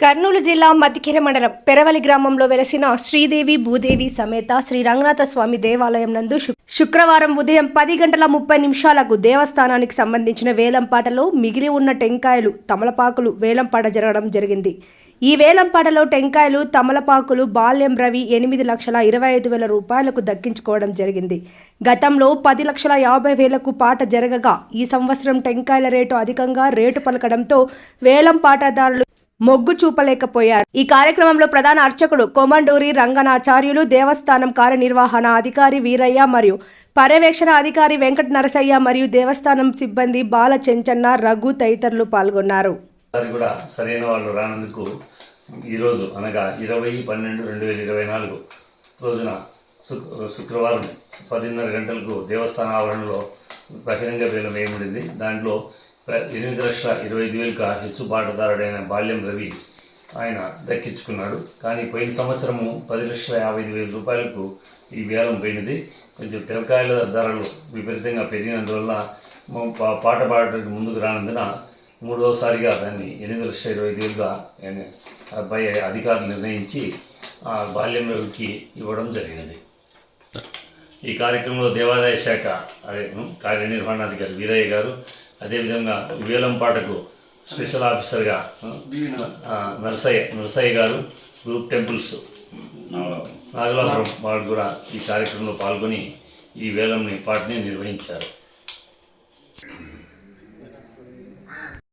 కర్నూలు జిల్లా మతికెర మండలం పెరవలి గ్రామంలో వెలసిన శ్రీదేవి భూదేవి సమేత శ్రీ రంగనాథ స్వామి దేవాలయం నందు శుక్రవారం ఉదయం పది గంటల ముప్పై నిమిషాలకు దేవస్థానానికి సంబంధించిన వేలంపాటలో మిగిలి ఉన్న టెంకాయలు తమలపాకులు వేలంపాట జరగడం జరిగింది. ఈ వేలంపాటలో టెంకాయలు తమలపాకులు బాల్యం రవి ఎనిమిది లక్షల ఇరవై ఐదు వేల రూపాయలకు దక్కించుకోవడం జరిగింది. గతంలో పది లక్షల యాభై వేలకు పాట జరగగా ఈ సంవత్సరం టెంకాయల రేటు అధికంగా రేటు పలకడంతో వేలంపాటదారులు మొగ్గు చూపలేకపోయారు. ఈ కార్యక్రమంలో ప్రధాన అర్చకుడు కొమండూరి రంగనాచార్యులు దేవస్థానం కార్యనిర్వహణ అధికారి వీరయ్య మరియు పర్యవేక్షణ అధికారి వెంకట నరసయ్య మరియు దేవస్థానం సిబ్బంది బాల చెంచన్న రఘు తదితరులు పాల్గొన్నారు. కూడా సరైన వాళ్ళు రానందుకు ఈరోజు అనగా ఇరవై పన్నెండు రెండు వేల ఇరవై నాలుగు రోజున శుక్రవారం పదిన్నర గంటలకు దేవస్థాన ఆవరణలో బహిరంగ వేలం వేయబడింది. దాంట్లో ఎనిమిది లక్షల ఇరవై ఐదు వేలకు హెచ్చుబాటుదారుడైన బాల్యం రవి ఆయన దక్కించుకున్నాడు. కానీ పోయిన సంవత్సరము పది లక్షల యాభై ఐదు వేల రూపాయలకు ఈ వేలం పోయినది. కొంచెం తెలకాయల ధరలు విపరీతంగా పెరిగినందువల్ల పాట పాడటానికి ముందుకు రానందున మూడవసారిగా దాన్ని ఎనిమిది లక్షల ఇరవై ఐదు వేలుగా ఆయన అబ్బాయి అధికారులు నిర్ణయించి ఆ బాల్యం రవికి ఇవ్వడం జరిగింది ఈ కార్యక్రమంలో దేవాదాయ శాఖ అదే కార్యనిర్వహణాధికారి వీరయ్య గారు అదేవిధంగా వేలంపాటకు స్పెషల్ ఆఫీసర్గా నరసయ్య నరసయ్య గారు గ్రూప్ టెంపుల్స్. నాగలాపురం. వాళ్ళు కూడా ఈ కార్యక్రమంలో పాల్గొని ఈ వేలంని పాటని నిర్వహించారు.